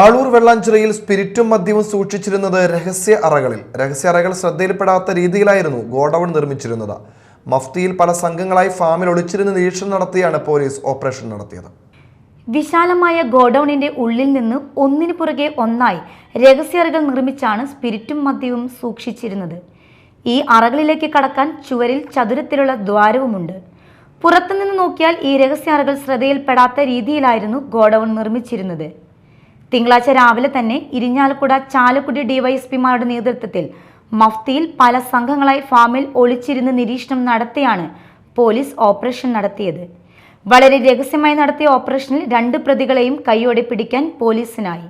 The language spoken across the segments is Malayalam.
ആളൂർ വെള്ളാഞ്ചിറയിൽ സ്പിരിറ്റും മദ്യവും സൂക്ഷിച്ചിരുന്നത് രഹസ്യ അറകളിൽ. രഹസ്യ അറകൾ ശ്രദ്ധയിൽപ്പെടാത്ത രീതിയിലായിരുന്നു ഗോഡൌൺ നിർമ്മിച്ചിരുന്നത്. മഫ്തിയിൽ പല സംഘങ്ങളായി ഫാമിൽ ഒളിച്ചിരുന്ന് നിരീക്ഷണം നടത്തിയാണ് പോലീസ് ഓപ്പറേഷൻ നടത്തിയത്. വിശാലമായ ഗോഡൌണിന്റെ ഉള്ളിൽ നിന്ന് ഒന്നിനു പുറകെ ഒന്നായി രഹസ്യ അറകൾ നിർമ്മിച്ചാണ് സ്പിരിറ്റും മദ്യവും സൂക്ഷിച്ചിരുന്നത്. ഈ അറകളിലേക്ക് കടക്കാൻ ചുവരിൽ ചതുരത്തിലുള്ള ദ്വാരവുമുണ്ട്. പുറത്തുനിന്ന് നോക്കിയാൽ ഈ രഹസ്യ അറകൾ ശ്രദ്ധയിൽപ്പെടാത്ത രീതിയിലായിരുന്നു ഗോഡൌൺ നിർമ്മിച്ചിരുന്നത്. തിങ്കളാഴ്ച രാവിലെ തന്നെ ഇരിഞ്ഞാലക്കുട ചാലക്കുടി ഡിവൈഎസ്പിമാരുടെ നേതൃത്വത്തിൽ മഫ്തിയിൽ പല സംഘങ്ങളായി ഫാമിൽ ഒളിച്ചിരുന്ന് നിരീക്ഷണം നടത്തിയാണ് പോലീസ് ഓപ്പറേഷൻ നടത്തിയത്. വളരെ രഹസ്യമായി നടത്തിയ ഓപ്പറേഷനിൽ രണ്ട് പ്രതികളെയും കൈയോടെ പിടിക്കാൻ പോലീസിനായി.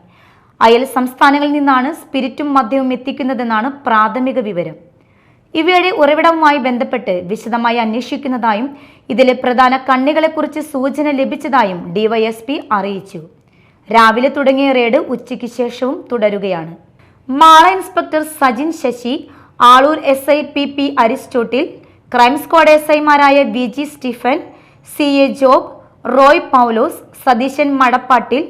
അയൽ സംസ്ഥാനങ്ങളിൽ നിന്നാണ് സ്പിരിറ്റും മദ്യവും എത്തിക്കുന്നതെന്നാണ് പ്രാഥമിക വിവരം. ഇവയുടെ ഉറവിടവുമായി ബന്ധപ്പെട്ട് വിശദമായി അന്വേഷിക്കുന്നതായും ഇതിലെ പ്രധാന കണ്ണികളെക്കുറിച്ച് സൂചന ലഭിച്ചതായും ഡിവൈഎസ്പി അറിയിച്ചു. രാവിലെ തുടങ്ങിയ റെയ്ഡ് ഉച്ചയ്ക്ക് ശേഷവും തുടരുകയാണ്. Mala inspector Sajin Sasi Aloor S I P P Aristotle crime squad S ഐമാരായ V G Stephen C A Job Roy Paulose Satheesan Madappattil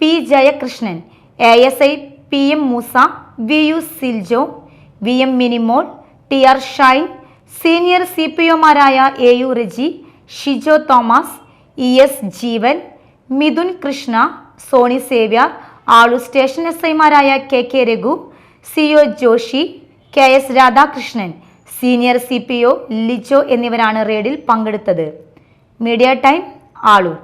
P Jayakrishnan A S I P M Moosa V U Siljo V M Minimol T R Shine senior C P ഒമാരായ A U Riji Shijo Thomas E S Jeevan Mithun Krishna Soni Xavier Aloor station S ഐമാരായ K K Raghu C O Joshi K S Radhakrishnan senior C P O Lijo എന്നിവരാണ് റെയ്ഡിൽ പങ്കെടുത്തത്. Media time Aloor.